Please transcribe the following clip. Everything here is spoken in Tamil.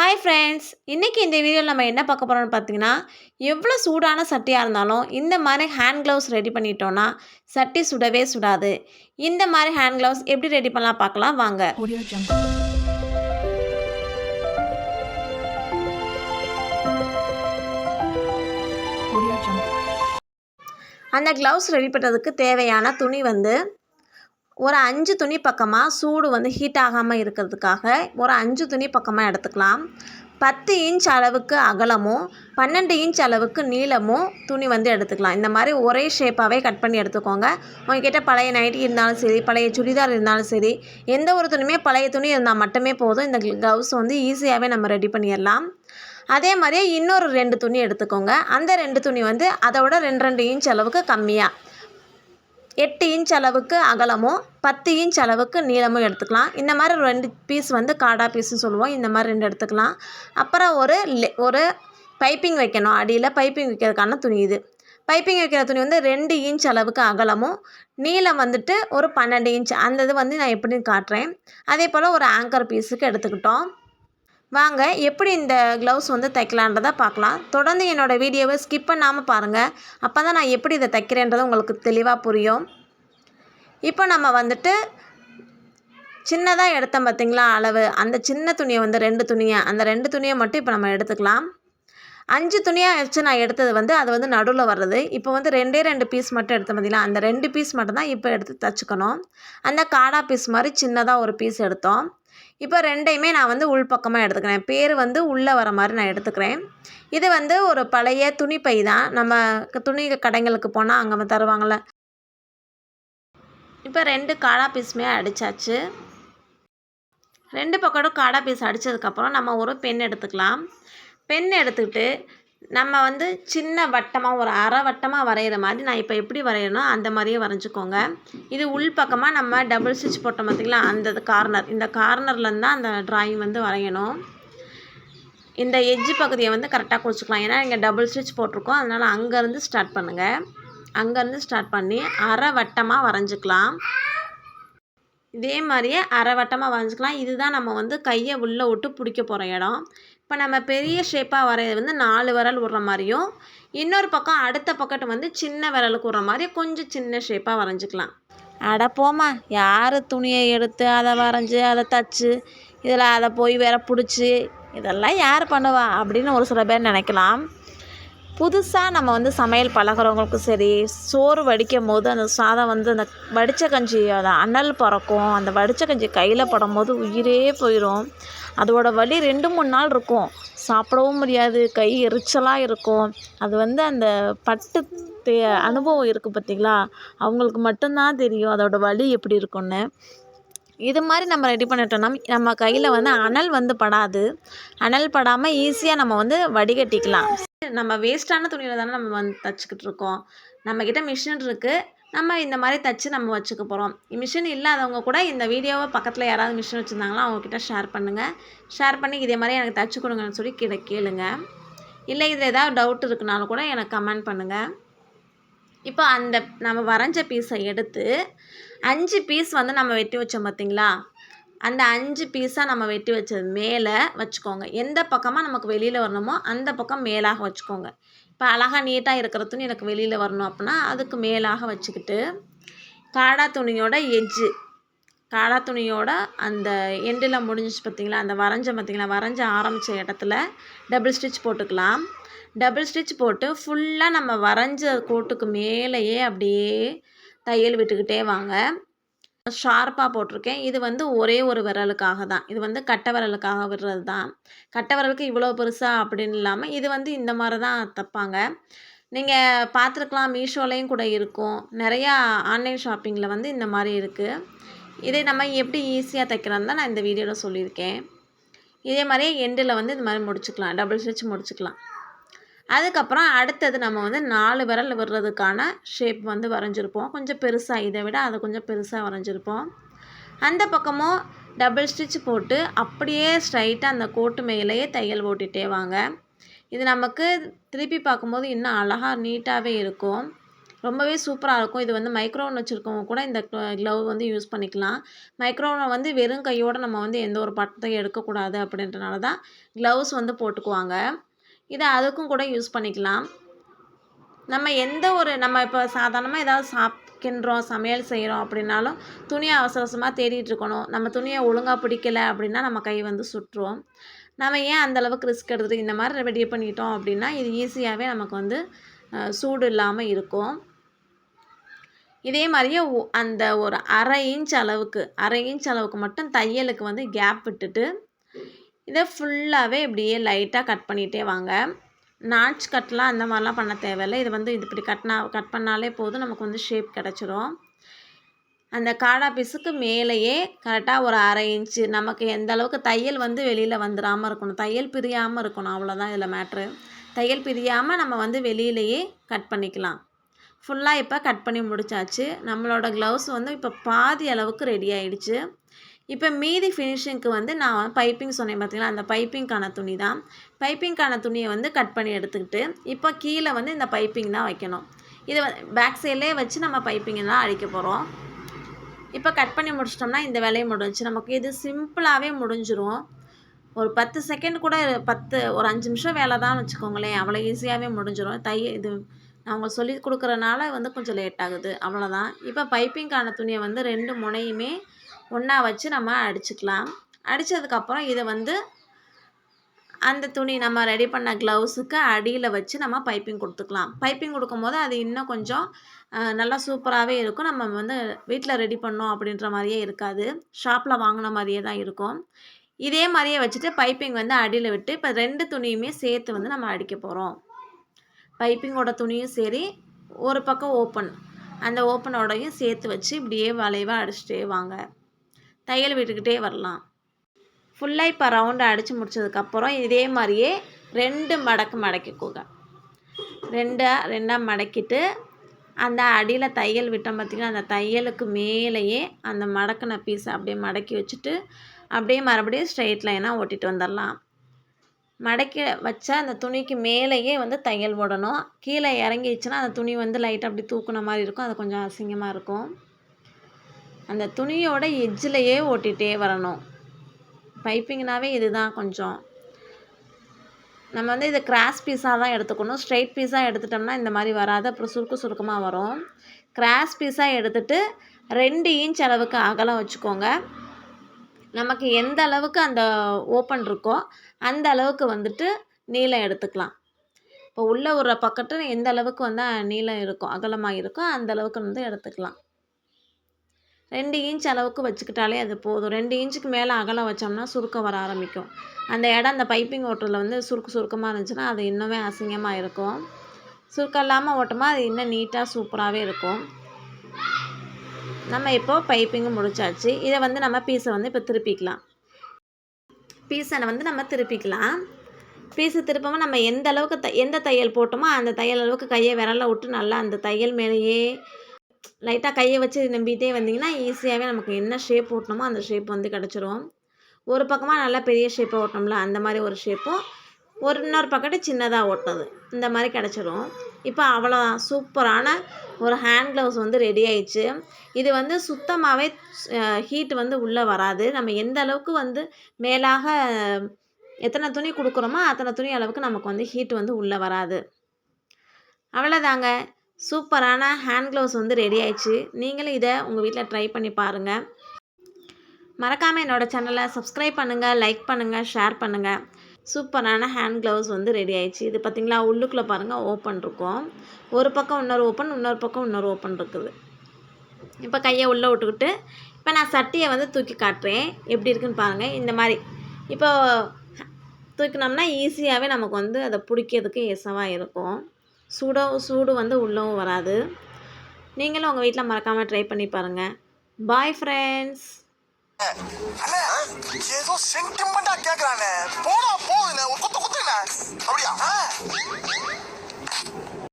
ஹாய் ஃப்ரெண்ட்ஸ் இன்றைக்கி இந்த வீடியோவில் நம்ம என்ன பார்க்க போகிறோம்னு பார்த்தீங்கன்னா எவ்வளோ சூடான சட்டியாக இருந்தாலும் இந்த மாதிரி ஹேண்ட் க்ளவுஸ் ரெடி பண்ணிட்டோன்னா சட்டி சுடவே சுடாது. இந்த மாதிரி ஹேண்ட் க்ளவுஸ் எப்படி ரெடி பண்ணலாம் பார்க்கலாம். வாங்க. அந்த க்ளவுஸ் ரெடி பண்ணுறதுக்கு தேவையான துணி வந்து ஒரு அஞ்சு துணி பக்கமாக சூடு வந்து ஹீட் ஆகாமல் இருக்கிறதுக்காக ஒரு அஞ்சு துணி பக்கமாக எடுத்துக்கலாம். பத்து இன்ச் அளவுக்கு அகலமும் பன்னெண்டு இன்ச் அளவுக்கு நீளமும் துணி வந்து எடுத்துக்கலாம். இந்த மாதிரி ஒரே ஷேப்பாகவே கட் பண்ணி எடுத்துக்கோங்க. உங்ககிட்ட பழைய நைட்டி இருந்தாலும் சரி பழைய சுடிதார் இருந்தாலும் சரி எந்த ஒரு துணியுமே பழைய துணி இருந்தால் மட்டுமே போதும். இந்த க்ளவுஸ் வந்து ஈஸியாகவே நம்ம ரெடி பண்ணிடலாம். அதே மாதிரியே இன்னொரு ரெண்டு துணி எடுத்துக்கோங்க. அந்த ரெண்டு துணி வந்து அதை விட ரெண்டு ரெண்டு இன்ச் அளவுக்கு கம்மியாக எட்டு இன்ச் அளவுக்கு அகலமும் பத்து இன்ச் அளவுக்கு நீளமும் எடுத்துக்கலாம். இந்த மாதிரி ரெண்டு பீஸ் வந்து காடா பீஸ்னு சொல்லுவோம். இந்த மாதிரி ரெண்டு எடுத்துக்கலாம். அப்புறம் ஒரு ஒரு பைப்பிங் வைக்கணும். அடியில் பைப்பிங் வைக்கிறதுக்கான துணி இது. பைப்பிங் வைக்கிற துணி வந்து ரெண்டு இன்ச் அளவுக்கு அகலமும் நீளம் வந்துட்டு ஒரு பன்னெண்டு இன்ச். அந்த இது வந்து நான் எப்படின்னு காட்டுறேன். அதே போல் ஒரு ஆங்கர் பீஸுக்கு எடுத்துக்கிட்டோம். வாங்க எப்படி இந்த க்ளவுஸ் வந்து தைக்கலான்றதை பார்க்கலாம். தொடர்ந்து என்னோடய வீடியோவை ஸ்கிப் பண்ணாமல் பாருங்கள் அப்போ தான் நான் எப்படி இதை தைக்கிறேன்றது உங்களுக்கு தெளிவாக புரியும். இப்போ நம்ம வந்துட்டு சின்னதாக எடுத்தோம் பார்த்திங்களா அளவு. அந்த சின்ன துணியை வந்து ரெண்டு துணியை அந்த ரெண்டு துணியை மட்டும் இப்போ நம்ம எடுத்துக்கலாம். அஞ்சு துணியாக வச்சு நான் எடுத்தது வந்து அது வந்து நடுவில் வர்றது. இப்போ வந்து ரெண்டே ரெண்டு பீஸ் மட்டும் எடுத்த பார்த்தீங்களா அந்த ரெண்டு பீஸ் மட்டும் தான் இப்போ எடுத்து தச்சுக்கணும். அந்த காடா பீஸ் மாதிரி சின்னதாக ஒரு பீஸ் எடுத்தோம். இப்போ ரெண்டையுமே நான் வந்து உள்பக்கமாக எடுத்துக்கிறேன். பேர் வந்து உள்ளே வர மாதிரி நான் எடுத்துக்கிறேன். இது வந்து ஒரு பழைய துணிப்பை தான். நம்ம துணி கடைங்களுக்கு போனால் அங்கே தருவாங்கள்ல இப்போ ரெண்டு காடா பீஸுமே அடித்தாச்சு ரெண்டு பக்கமும் காடா பீஸ் அடித்ததுக்கப்புறம் நம்ம ஒரு பென் எடுத்துக்கலாம். பென் எடுத்துக்கிட்டு நம்ம வந்து சின்ன வட்டமாக ஒரு அரை வட்டமாக வரைகிற மாதிரி நான் இப்போ எப்படி வரையணும் அந்த மாதிரியே வரைஞ்சிக்கோங்க. இது உள் பக்கமாக நம்ம டபுள் ஸ்டிச் போட்டோம் பார்த்திங்களா அந்த கார்னர் இந்த கார்னர்லேருந்து தான் அந்த ட்ராயிங் வந்து வரையணும். இந்த எஜ்ஜு பகுதியை வந்து கரெக்டாக குறிச்சிக்கலாம் ஏன்னா இங்கே டபுள் ஸ்டிச் போட்டிருக்கோம். அதனால் அங்கேருந்து ஸ்டார்ட் பண்ணுங்கள் அங்கேருந்து ஸ்டார்ட் பண்ணி அரை வட்டமாக வரைஞ்சிக்கலாம். இதே மாதிரியே அரை வட்டமாக வரைஞ்சிக்கலாம். இதுதான் நம்ம வந்து கையை உள்ளே விட்டு பிடிக்க போகிற இடம். இப்போ நம்ம பெரிய ஷேப்பாக வரைகிறது வந்து நாலு விரல் விடுற மாதிரியும் இன்னொரு பக்கம் அடுத்த பக்கத்து வந்து சின்ன விரலுக்கு விடுற மாதிரி கொஞ்சம் சின்ன ஷேப்பாக வரைஞ்சிக்கலாம். அட போமா யார் துணியை எடுத்து அதை வரைஞ்சி அதை தச்சு இதில் அதை போய் வேற பிடிச்சி இதெல்லாம் யார் பண்ணுவா அப்படின்னு ஒரு சில பேர் நினைக்கலாம். புதுசாக நம்ம வந்து சமையல் பழகுறவங்களுக்கும் சரி சோறு வடிக்கும் போது அந்த சாதம் வந்து அந்த வடித்த கஞ்சி அதை அனல் பறக்கும் அந்த வடித்த கஞ்சி கையில் படும் போது உயிரே போயிடும் அதோடய வலி ரெண்டு மூணு நாள் இருக்கும். சாப்பிடவும் முடியாது கை எரிச்சலாக இருக்கும். அது வந்து அந்த பட்டு தே அனுபவம் இருக்குது பார்த்திங்களா அவங்களுக்கு மட்டும்தான் தெரியும் அதோட வலி எப்படி இருக்கும்னு. இது மாதிரி நம்ம ரெடி பண்ணிட்டோம்னா நம்ம கையில் வந்து அனல் வந்து படாது. அனல் படாமல் ஈஸியாக நம்ம வந்து வடிகட்டிக்கலாம். நம்ம வேஸ்ட்டான துணியில் தானே நம்ம வந்து தச்சுக்கிட்டு இருக்கோம். நம்மக்கிட்ட மிஷின் இருக்குது நம்ம இந்த மாதிரி தச்சு நம்ம வச்சுக்க போகிறோம் மிஷின் இல்லாதவங்க கூட இந்த வீடியோவை பக்கத்தில் யாராவது மிஷின் வச்சுருந்தாங்களோ அவங்கக்கிட்ட ஷேர் பண்ணுங்கள் ஷேர் பண்ணி இதே மாதிரி எனக்கு தச்சு கொடுங்கன்னு சொல்லி கீழே கேளுங்க. இல்லை இதில் ஏதாவது டவுட் இருக்குனாலும் கூட எனக்கு கமெண்ட் பண்ணுங்கள் இப்போ அந்த நம்ம வரைஞ்ச பீஸை எடுத்து அஞ்சு பீஸ் வந்து நம்ம வெட்டி வச்சோம் பார்த்தீங்களா அந்த அஞ்சு பீஸாக நம்ம வெட்டி வச்சது மேலே வச்சுக்கோங்க. எந்த பக்கமாக நமக்கு வெளியில் வரணுமோ அந்த பக்கம் மேலாக வச்சுக்கோங்க. இப்போ அழகாக நீட்டாக இருக்கிற துணி எனக்கு வெளியில் வரணும் அப்படின்னா அதுக்கு மேலாக வச்சுக்கிட்டு காடா துணியோட எஜ்ஜு காடா துணியோட அந்த எண்டில் முடிஞ்சிச்சு பார்த்தீங்களா அந்த வரைஞ்ச பார்த்தீங்களா வரைஞ்ச ஆரம்பித்த இடத்துல டபுள் ஸ்டிச் போட்டுக்கலாம். டபுள் ஸ்டிச் போட்டு ஃபுல்லாக நம்ம வரைஞ்ச கோட்டுக்கு மேலேயே அப்படியே தையல் விட்டுக்கிட்டே வாங்க. ஷார்ப்பாக போட்டிருக்கேன். இது வந்து ஒரே ஒரு விரலுக்காக தான். இது வந்து கட்டை விரலுக்காக விடுறது தான். கட்டை விரலுக்கு இவ்வளோ பெருசாக அப்படின்னு இல்லாமல் இது வந்து இந்த மாதிரி தான் தைப்பாங்க. நீங்கள் பார்த்துருக்கலாம் மீஷோலையும் கூட இருக்கும். நிறையா ஆன்லைன் ஷாப்பிங்கில் வந்து இந்த மாதிரி இருக்குது இதை நம்ம எப்படி ஈஸியாக தைக்கிறோன்னு தான் நான் இந்த வீடியோவில் சொல்லியிருக்கேன். இதே மாதிரியே எண்டில் வந்து இது மாதிரி முடிச்சுக்கலாம். டபுள் ஸ்டிச் முடிச்சுக்கலாம். அதுக்கப்புறம் அடுத்தது நம்ம வந்து நாலு விரல் விடுறதுக்கான ஷேப் வந்து வரைஞ்சிருப்போம். கொஞ்சம் பெருசாக இதை விட அதை கொஞ்சம் பெருசாக வரைஞ்சிருப்போம். அந்த பக்கமும் டபுள் ஸ்டிச் போட்டு அப்படியே ஸ்ட்ரைட்டாக அந்த கோட்டு மேலேயே தையல் ஓட்டிகிட்டே வாங்க. இது நமக்கு திருப்பி பார்க்கும்போது இன்னும் அழகாக நீட்டாகவே இருக்கும். ரொம்பவே சூப்பராக இருக்கும். இது வந்து மைக்ரோவன் வச்சுருக்கவங்க கூட இந்த க்ளவ் வந்து யூஸ் பண்ணிக்கலாம். மைக்ரோவனை வந்து வெறும் கையோடு நம்ம வந்து எந்த ஒரு பட்டத்தையும் எடுக்கக்கூடாது அப்படின்றனால தான் க்ளவுஸ் வந்து போட்டுக்குவாங்க. இதை அதுக்கும் கூட யூஸ் பண்ணிக்கலாம். நம்ம எந்த ஒரு நம்ம இப்போ சாதாரணமாக ஏதாவது சாப்பிட்றோம் சமையல் செய்கிறோம் அப்படின்னாலும் துணியை அவசர அவசரமாக தேடிட்டு இருக்கணும். நம்ம துணியை ஒழுங்காக பிடிக்கல அப்படின்னா நம்ம கை வந்து சுற்றுவோம். நம்ம ஏன் அந்தளவுக்கு ரிஸ்க் எடுத்துகிட்டு இந்த மாதிரி ரெடி பண்ணிட்டோம் அப்படின்னா இது ஈஸியாகவே நமக்கு வந்து சூடு இல்லாமல் இருக்கும். இதே மாதிரியே அந்த ஒரு அரை இன்ச் அளவுக்கு அரை இன்ச் அளவுக்கு மட்டும் தையலுக்கு வந்து கேப் விட்டுட்டு இதை ஃபுல்லாகவே இப்படியே லைட்டாக கட் பண்ணிகிட்டே வாங்க. நாட்ச் கட்லாம் அந்த மாதிரிலாம் பண்ண தேவையில்லை. இது வந்து இது இப்படி கட்னா கட் பண்ணாலே போதும். நமக்கு வந்து ஷேப் கிடச்சிரும். அந்த காடா பீஸுக்கு மேலேயே கரெக்டாக ஒரு அரை இன்ச்சு நமக்கு எந்த அளவுக்கு தையல் வந்து வெளியில் வந்துடாமல் இருக்கணும். தையல் பிரியாமல் இருக்கணும். அவ்வளோதான் இதில் மேட்ரு தையல் பிரியாமல் நம்ம வந்து வெளியிலேயே கட் பண்ணிக்கலாம். ஃபுல்லாக இப்போ கட் பண்ணி முடிச்சாச்சு. நம்மளோட க்ளவுஸ் வந்து இப்போ பாதி அளவுக்கு ரெடி ஆயிடுச்சு. இப்போ மீதி ஃபினிஷிங்க்கு வந்து நான் பைப்பிங் சொன்னேன் பார்த்தீங்களா? அந்த பைப்பிங்க்கான துணி தான். பைப்பிங்க்கான துணியை வந்து கட் பண்ணி எடுத்துக்கிட்டு இப்போ கீழே வந்து இந்த பைப்பிங் தான் வைக்கணும். இது பேக் சைட்லேயே வச்சு நம்ம பைப்பிங்கெல்லாம் தான் அடிக்க போகிறோம் இப்போ கட் பண்ணி முடிச்சிட்டோம்னா இந்த வேலையை முடிஞ்சுச்சு. நமக்கு இது சிம்பிளாகவே முடிஞ்சிரும். ஒரு பத்து செகண்ட் கூட பத்து ஒரு அஞ்சு நிமிஷம் வேலை தான் வச்சுக்கோங்களேன். அவ்வளோ ஈஸியாகவே முடிஞ்சிடும் தைய இது நான் உங்களுக்கு சொல்லி கொடுக்குறனால வந்து கொஞ்சம் லேட் ஆகுது. அவ்வளோதான். இப்போ பைப்பிங்க்கான துணியை வந்து ரெண்டு முனையுமே ஒன்றா வச்சு நம்ம அடிச்சுக்கலாம். அடித்ததுக்கப்புறம் இதை வந்து அந்த துணி நம்ம ரெடி பண்ண க்ளவுஸுக்கு அடியில் வச்சு நம்ம பைப்பிங் கொடுத்துக்கலாம். பைப்பிங் கொடுக்கும்போது அது இன்னும் கொஞ்சம் நல்லா சூப்பராகவே இருக்கும். நம்ம வந்து வீட்டில் ரெடி பண்ணோம் அப்படின்ற மாதிரியே இருக்காது. ஷாப்பில் வாங்கின மாதிரியே தான் இருக்கும். இதே மாதிரியே வச்சுட்டு பைப்பிங் வந்து அடியில் விட்டு இப்போ ரெண்டு துணியுமே சேர்த்து வந்து நம்ம அடிக்க போகிறோம் பைப்பிங்கோட துணியும் சரி ஒரு பக்கம் ஓப்பன் அந்த ஓப்பனோடையும் சேர்த்து வச்சு இப்படியே வளைவாக அடிச்சுட்டே வாங்க. தையல் விட்டுக்கிட்டே வரலாம். ஃபுல்லாக இப்போ ரவுண்டு அடித்து முடிச்சதுக்கப்புறம் இதே மாதிரியே ரெண்டு மடக்கு மடக்கிக்கோங்க. ரெண்டாக ரெண்டாக மடக்கிட்டு அந்த அடியில் தையல் விட்டோம் பார்த்திங்கன்னா அந்த தையலுக்கு மேலேயே அந்த மடக்கின பீஸை அப்படியே மடக்கி வச்சுட்டு அப்படியே மறுபடியும் ஸ்ட்ரெயிட் லைனாக ஓட்டிட்டு வந்துடலாம். மடக்கி வச்ச அந்த துணிக்கு மேலேயே வந்து தையல் ஓடணும். கீழே இறங்கிடுச்சுன்னா அந்த துணி வந்து லைட்டாக அப்படி தூக்குன மாதிரி இருக்கும். அது கொஞ்சம் அசிங்கமாக இருக்கும். அந்த துணியோட எஜ்ஜிலையே ஓட்டிகிட்டே வரணும். பைப்பிங்னாவே இதுதான் கொஞ்சம். நம்ம வந்து இதை கிராஸ் பீஸாக தான் எடுத்துக்கணும். ஸ்ட்ரைட் பீஸாக எடுத்துட்டோம்னா இந்த மாதிரி வராது. அப்புறம் சுருக்கு சுருக்கமாக வரும். கிராஸ் பீஸாக எடுத்துட்டு ரெண்டு இன்ச் அளவுக்கு அகலம் வச்சுக்கோங்க. நமக்கு எந்த அளவுக்கு அந்த ஓப்பன் இருக்கோ அந்த அளவுக்கு வந்துட்டு நீளம் எடுத்துக்கலாம். இப்போ உள்ளே ஒரு பக்கத்து எந்த அளவுக்கு வந்து நீளம் இருக்கும் அகலமாக இருக்கோ அந்த அளவுக்கு வந்து எடுத்துக்கலாம். ரெண்டு இன்ச் அளவுக்கு வச்சுக்கிட்டாலே அது போதும். ரெண்டு இன்ச்சுக்கு மேலே அகலம் வச்சோம்னா சுருக்கம் வர ஆரம்பிக்கும். அந்த இடம் அந்த பைப்பிங் ஓட்டுறதுல வந்து சுருக்கு சுருக்கமாக இருந்துச்சுன்னா அது இன்னுமே அசிங்கமாக இருக்கும். சுருக்கம் இல்லாமல் ஓட்டமா அது இன்னும் நீட்டாக சூப்பராகவே இருக்கும். நம்ம இப்போ பைப்பிங்கு முடிச்சாச்சு. இதை வந்து நம்ம பீஸை வந்து இப்போ திருப்பிக்கலாம். பீஸனை வந்து நம்ம திருப்பிக்கலாம். பீஸை திருப்பாமல் நம்ம எந்த அளவுக்கு த எந்த தையல் போட்டோமோ அந்த தையல் அளவுக்கு கையை விரல விட்டு நல்லா அந்த தையல் மேலேயே லைட்டாக கையை வச்சு நம்பிட்டே வந்தீங்கன்னா ஈஸியாகவே நமக்கு என்ன ஷேப் ஓட்டணுமோ அந்த ஷேப் வந்து கிடச்சிரும். ஒரு பக்கமாக நல்லா பெரிய ஷேப்பை ஓட்டணும்ல அந்த மாதிரி ஒரு ஷேப்பும் ஒரு இன்னொரு பக்கத்து சின்னதாக ஓட்டினது. இந்த மாதிரி கிடச்சிரும். இப்போ அவ்வளோதான் சூப்பரான ஒரு ஹேண்ட் க்ளவுஸ் வந்து ரெடி ஆயிடுச்சு. இது வந்து சுத்தமாகவே ஹீட் வந்து உள்ளே வராது. நம்ம எந்த அளவுக்கு வந்து மேலாக எத்தனை துணி கொடுக்குறோமோ அத்தனை துணி அளவுக்கு நமக்கு வந்து ஹீட் வந்து உள்ளே வராது. அவ்வளோதாங்க. சூப்பரான ஹேண்ட் க்ளவுஸ் வந்து ரெடி ஆயிடுச்சு. நீங்களும் இதை உங்கள் வீட்டில் ட்ரை பண்ணி பாருங்கள் மறக்காமல் என்னோடய சேனலை சப்ஸ்கிரைப் பண்ணுங்கள் லைக் பண்ணுங்கள் ஷேர் பண்ணுங்கள் சூப்பரான ஹேண்ட் க்ளவுஸ் வந்து ரெடி ஆயிடுச்சு. இது பார்த்திங்களா உள்ளுக்குள்ளே பாருங்கள் ஓப்பன் இருக்கும். ஒரு பக்கம் இன்னொரு ஓப்பன் இன்னொரு பக்கம் இன்னொரு ஓப்பன் இருக்குது. இப்போ கையை உள்ளே விட்டுக்கிட்டு இப்போ நான் சட்டியை வந்து தூக்கி காட்டுறேன். எப்படி இருக்குன்னு பாருங்கள் இந்த மாதிரி. இப்போ தூக்கினோம்னா ஈஸியாகவே நமக்கு வந்து அதை பிடிக்கிறதுக்கு எசவாக இருக்கும். சூடோ சூடு வந்து உள்ளவும் வராது. நீங்களும் உங்கள் வீட்டில் மறக்காமல் ட்ரை பண்ணி பாருங்கள் பாய் ஃப்ரெண்ட்ஸ் ஏதோ சென்டிமெண்டா கேக்குறானே. போடா போகுதுண்ணே ஒரு குத்து குத்துண்ணே. அப்படியா?